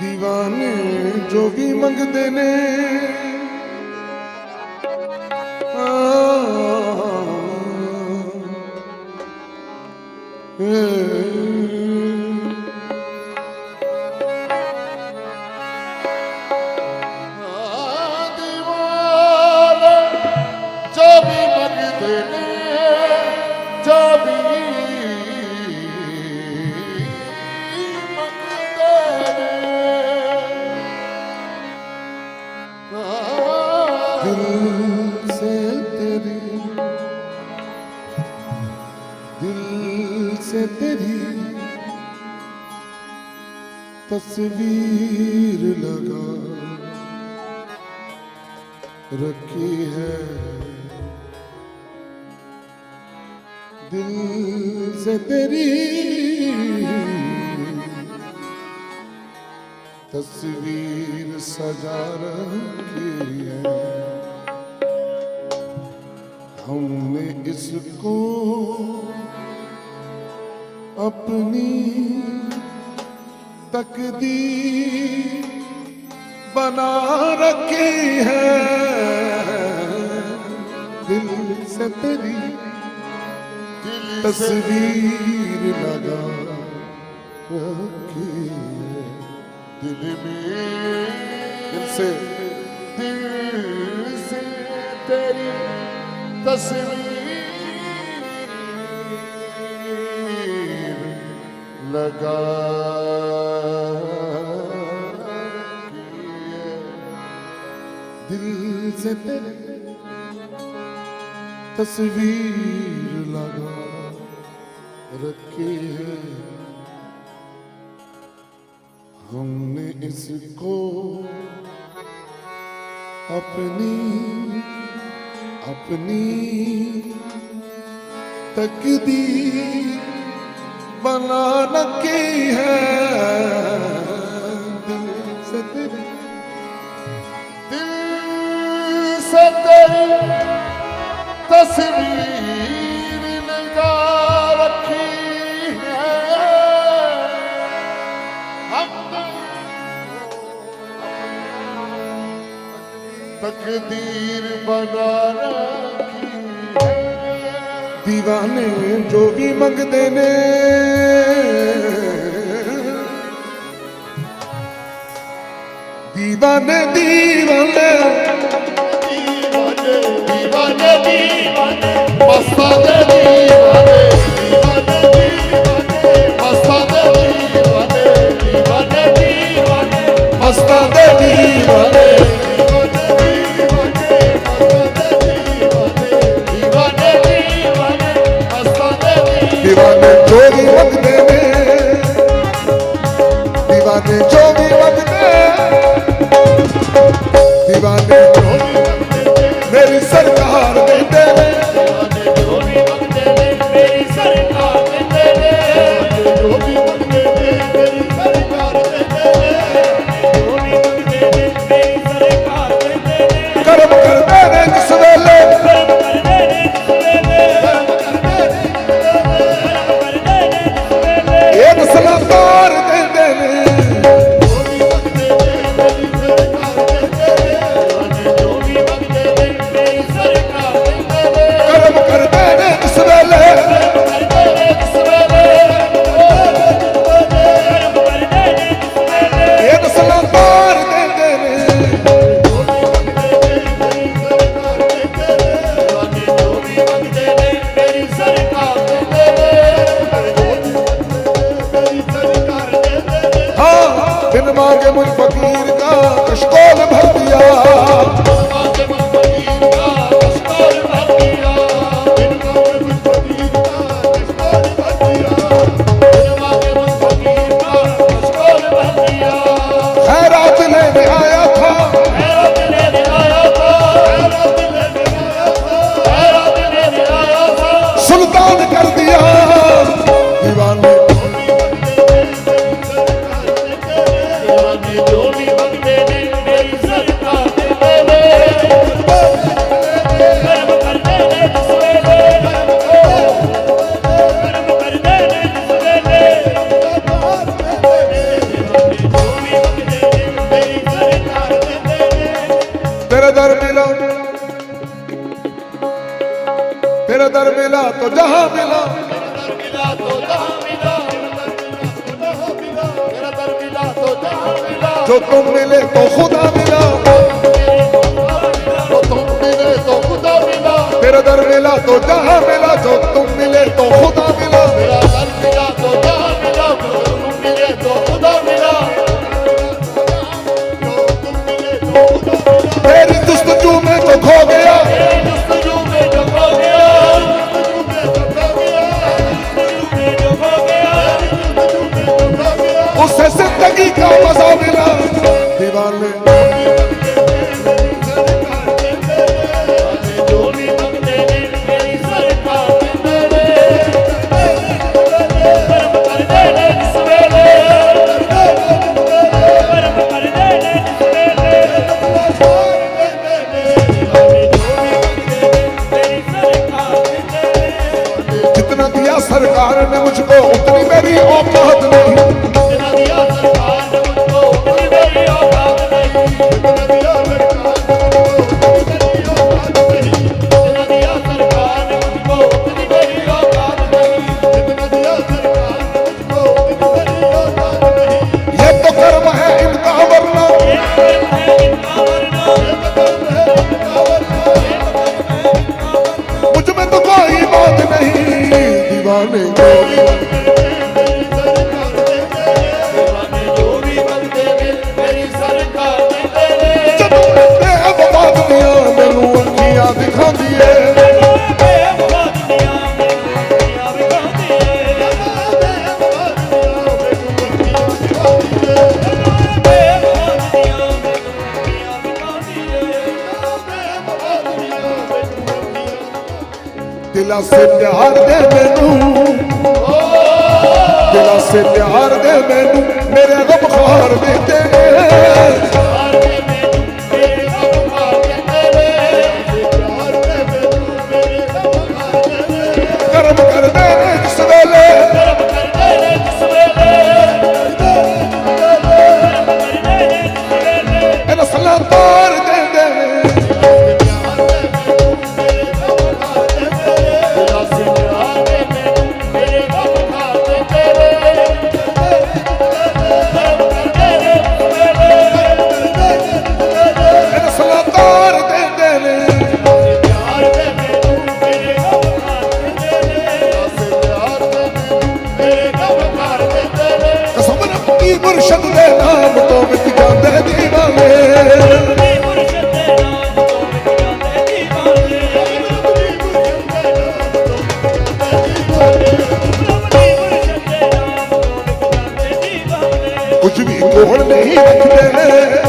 دیਵਾਨੇ ਜੋ ਵੀ ਮੰਗਦੇ ਨੇ। ਦਿਲ ਸੇ ਤੇਰੀ ਦਿਲ ਸੇ ਤੇਰੀ ਤਸਵੀਰ ਲਗਾ ਰੱਖੀ ਹੈ तस्वीर सजा रखी है हमने इसको अपनी तकदीर बना रखी है दिल से तेरी तस्वीर लगा रखी है दिल में दिल से दिल से तेरी तस्वीर लगा दिल से तेरी तस्वीर लगा रखी है हमने इसको अपनी अपनी तकदीर बना रखी है दिल से तेरी दिल से तेरी तस्वीर ਤਕਦੀਰ ਬਣਾ ਰੱਖੀ। دیਵਾਨੇ ਜੋ ਵੀ ਮੰਗਦੇ ਨੇ। دیਵਾਨੇ دیਵਾਨੇ دیਵਾਨੇ دیਵਾਨੇ ਬਸ তো যাহা মিলা जो तुम मिले तो खुदा मिला जो तुम मिले तो खुदा मिला तेरा दर मिला तो जहाँ मिला जो तुम मिले तो खुदा मिला मेरा दर मिला तो जहाँ मिला तुम मिले तो खुदा मिला मेरी दुस्तजू में तो खो गए बसाओ मेरा दीवार में सरकार ने मुझको उतनी मेरी औकात ने ਦਿਲਾਂ ਸੇ ਪਿਆਰ ਦੇ ਮੈਨੂੰ। ਦਿਲਾਂ ਸੇ ਪਿਆਰ ਦੇ ਮੈਨੂੰ। ਮੇਰੇ ਰੱਬ ਖਾਰ ਦਿੱਤੇ ਮੁਰਸ਼ਦ ਦੇ ਨਾਮ ਤੋਂ ਮਿਟ ਜਾਂਦੇ دیਵਾਨੇ ਕੁਝ ਵੀ ਕੋਲ ਨਹੀਂ ਰੱਖਦੇ।